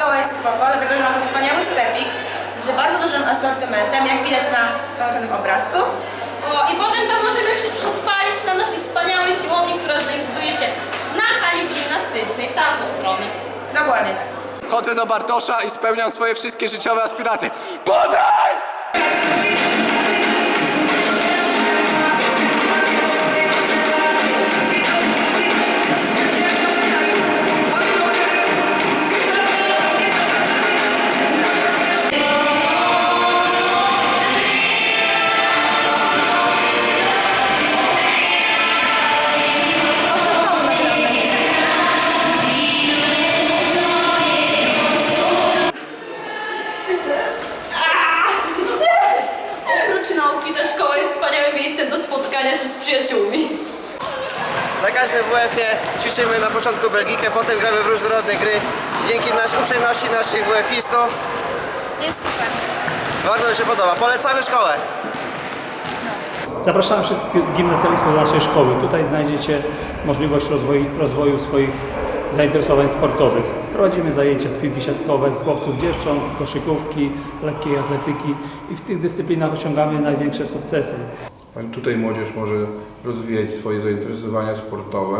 szkoła jest spoko, dlatego że mamy wspaniały sklepik z bardzo dużym asortymentem, jak widać na załączonym obrazku. O, I potem tam możemy wszystko spalić na naszej wspaniałej siłowni, która znajduje się na hali gimnastycznej, w tamtą stronę. Dokładnie tak. Chodzę do Bartosza i spełniam swoje wszystkie życiowe aspiracje. Podaj! WF-ie ćwiczymy na początku Belgikę, potem gramy w różnorodne gry. Dzięki nasz, uprzejmości naszych WF-istów Jest super. bardzo mi się podoba. Polecamy szkołę! Zapraszamy wszystkich gimnazjalistów do naszej szkoły. Tutaj znajdziecie możliwość rozwoju, rozwoju swoich zainteresowań sportowych. Prowadzimy zajęcia z piłki siatkowej, chłopców, dziewcząt, koszykówki, lekkiej atletyki i w tych dyscyplinach osiągamy największe sukcesy. Tutaj młodzież może rozwijać swoje zainteresowania sportowe,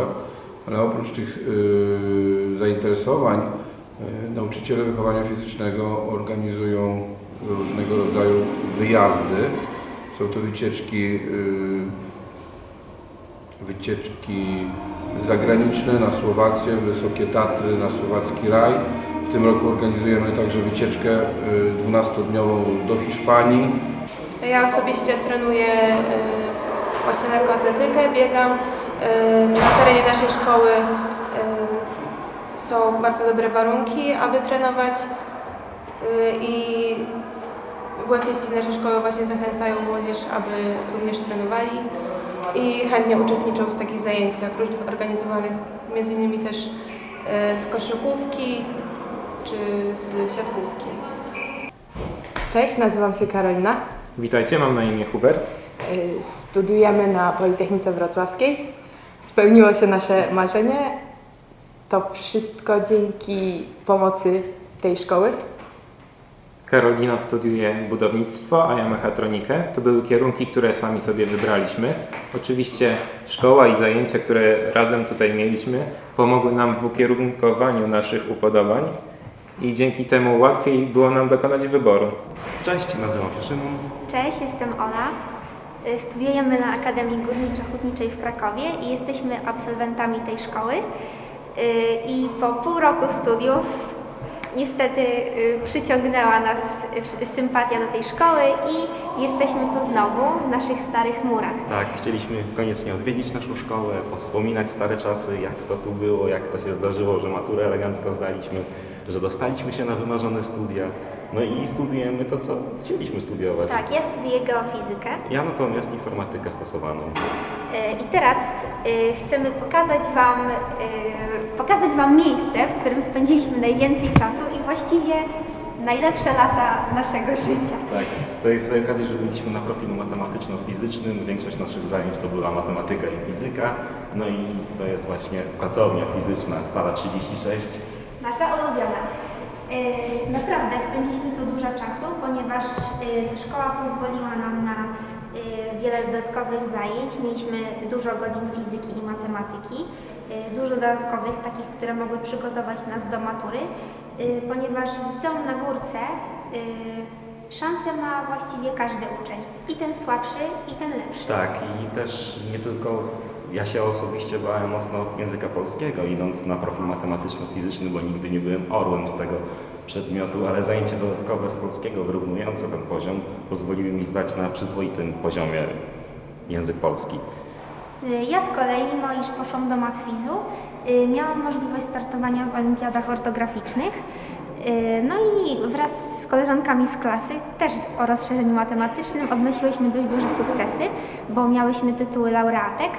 ale oprócz tych y, zainteresowań y, nauczyciele wychowania fizycznego organizują różnego rodzaju wyjazdy. Są to wycieczki, y, wycieczki zagraniczne na Słowację, Wysokie Tatry, na Słowacki Raj. W tym roku organizujemy także wycieczkę y, 12-dniową do Hiszpanii. Ja osobiście trenuję y, właśnie lekkoatletykę, biegam. Y, Na terenie naszej szkoły y, są bardzo dobre warunki, aby trenować i WF-iści z naszej szkoły właśnie zachęcają młodzież, aby również trenowali i chętnie uczestniczą w takich zajęciach różnych organizowanych, między innymi też z koszykówki czy z siatkówki. Cześć, nazywam się Karolina. Witajcie, mam na imię Hubert. Y, Studujemy na Politechnice Wrocławskiej. Spełniło się nasze marzenie. To wszystko dzięki pomocy tej szkoły. Karolina studiuje budownictwo, a ja mechatronikę. To były kierunki, które sami sobie wybraliśmy. Oczywiście szkoła i zajęcia, które razem tutaj mieliśmy, pomogły nam w ukierunkowaniu naszych upodobań i dzięki temu łatwiej było nam dokonać wyboru. Cześć, nazywam się Szymon. Cześć, jestem Ola. Y, Studiujemy na Akademii Górniczo-Hutniczej w Krakowie i jesteśmy absolwentami tej szkoły. Y, I po pół roku studiów niestety y, przyciągnęła nas y, sympatia do tej szkoły i jesteśmy tu znowu w naszych starych murach. Tak, chcieliśmy koniecznie odwiedzić naszą szkołę, wspominać stare czasy, jak to tu było, jak to się zdarzyło, że maturę elegancko zdaliśmy, że dostaliśmy się na wymarzone studia. No i studiujemy to, co chcieliśmy studiować. Tak, ja studiuję geofizykę. Ja natomiast informatykę stosowaną. Y, I teraz y, chcemy pokazać Wam, y, pokazać Wam miejsce, w którym spędziliśmy najwięcej czasu i właściwie najlepsze lata naszego życia. Tak, z tej, z tej okazji, że byliśmy na profilu matematyczno-fizycznym, większość naszych zajęć to była matematyka i fizyka, no i to jest właśnie pracownia fizyczna, sala 36. Nasza ulubiona. Y, Naprawdę spędziliśmy tu dużo czasu, ponieważ y, szkoła pozwoliła nam na y, wiele dodatkowych zajęć. Mieliśmy dużo godzin fizyki i matematyki, dużo dodatkowych, takich, które mogły przygotować nas do matury, ponieważ w liceum na górce szansę ma właściwie każdy uczeń. I ten słabszy, i ten lepszy. Tak, i też nie tylko ja się osobiście bałem mocno języka polskiego, idąc na profil matematyczno-fizyczny, bo nigdy nie byłem orłem z tego przedmiotu, ale zajęcia dodatkowe z polskiego wyrównujące ten poziom pozwoliły mi zdać na przyzwoitym poziomie język polski. Y, Ja z kolei, mimo iż poszłam do matwizu, y, miałam możliwość startowania w olimpiadach ortograficznych. Y, No i wraz z koleżankami z klasy, też o rozszerzeniu matematycznym, odnosiłyśmy dość duże sukcesy, bo miałyśmy tytuły laureatek,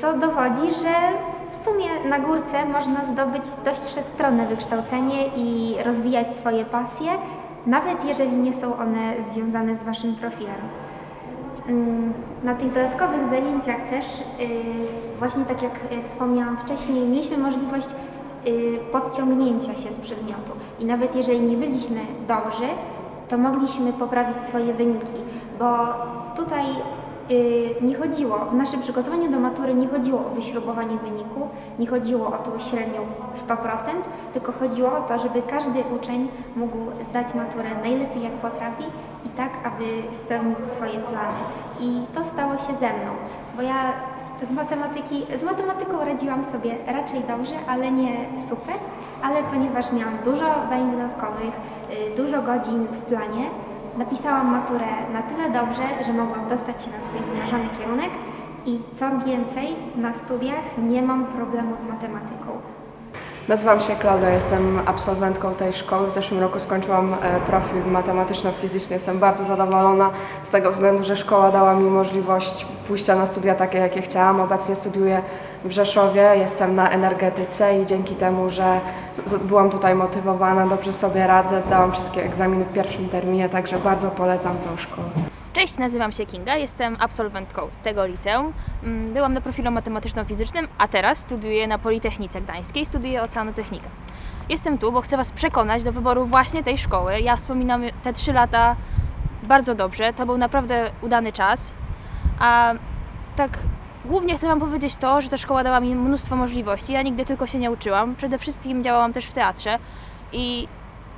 co dowodzi, że w sumie na górce można zdobyć dość wszechstronne wykształcenie i rozwijać swoje pasje, nawet jeżeli nie są one związane z Waszym profilem. Mm, Na tych dodatkowych zajęciach też, yy, właśnie tak jak y, wspomniałam wcześniej, mieliśmy możliwość y, podciągnięcia się z przedmiotu. I nawet jeżeli nie byliśmy dobrzy, to mogliśmy poprawić swoje wyniki, bo tutaj y, nie chodziło, w naszym przygotowaniu do matury nie chodziło o wyśrubowanie wyniku, nie chodziło o tą średnią 100%, tylko chodziło o to, żeby każdy uczeń mógł zdać maturę najlepiej jak potrafi i tak, aby spełnić swoje plany. I to stało się ze mną, bo ja z matematyki, z matematyką radziłam sobie raczej dobrze, ale nie super, ale ponieważ miałam dużo zajęć dodatkowych, y, dużo godzin w planie, napisałam maturę na tyle dobrze, że mogłam dostać się na swój wymarzony kierunek i co więcej, na studiach nie mam problemu z matematyką. Nazywam się Klaudia, jestem absolwentką tej szkoły. W zeszłym roku skończyłam e, profil matematyczno-fizyczny. Jestem bardzo zadowolona z tego względu, że szkoła dała mi możliwość pójścia na studia takie, jakie chciałam. Obecnie studiuję w Rzeszowie, jestem na energetyce i dzięki temu, że byłam tutaj motywowana, dobrze sobie radzę, zdałam wszystkie egzaminy w pierwszym terminie, także bardzo polecam tą szkołę. Cześć, nazywam się Kinga, jestem absolwentką tego liceum. Mm, Byłam na profilu matematyczno-fizycznym, a teraz studiuję na Politechnice Gdańskiej, studiuję oceanotechnikę. Jestem tu, bo chcę Was przekonać do wyboru właśnie tej szkoły. Ja wspominam te trzy lata bardzo dobrze, to był naprawdę udany czas. A tak głównie chcę Wam powiedzieć to, że ta szkoła dała mi mnóstwo możliwości. Ja nigdy tylko się nie uczyłam. Przede wszystkim działałam też w teatrze i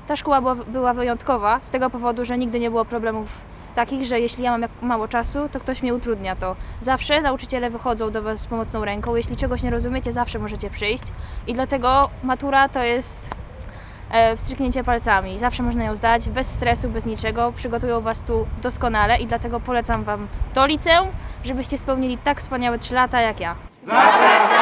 ta szkoła była, była wyjątkowa z tego powodu, że nigdy nie było problemów takich, że jeśli ja mam mało czasu, to ktoś mi utrudnia to. Zawsze nauczyciele wychodzą do Was z pomocną ręką. Jeśli czegoś nie rozumiecie, zawsze możecie przyjść. I dlatego matura to jest e, wstrzyknięcie palcami. Zawsze można ją zdać, bez stresu, bez niczego. Przygotują Was tu doskonale i dlatego polecam Wam to liceum, żebyście spełnili tak wspaniałe 3 lata jak ja. Zapraszamy!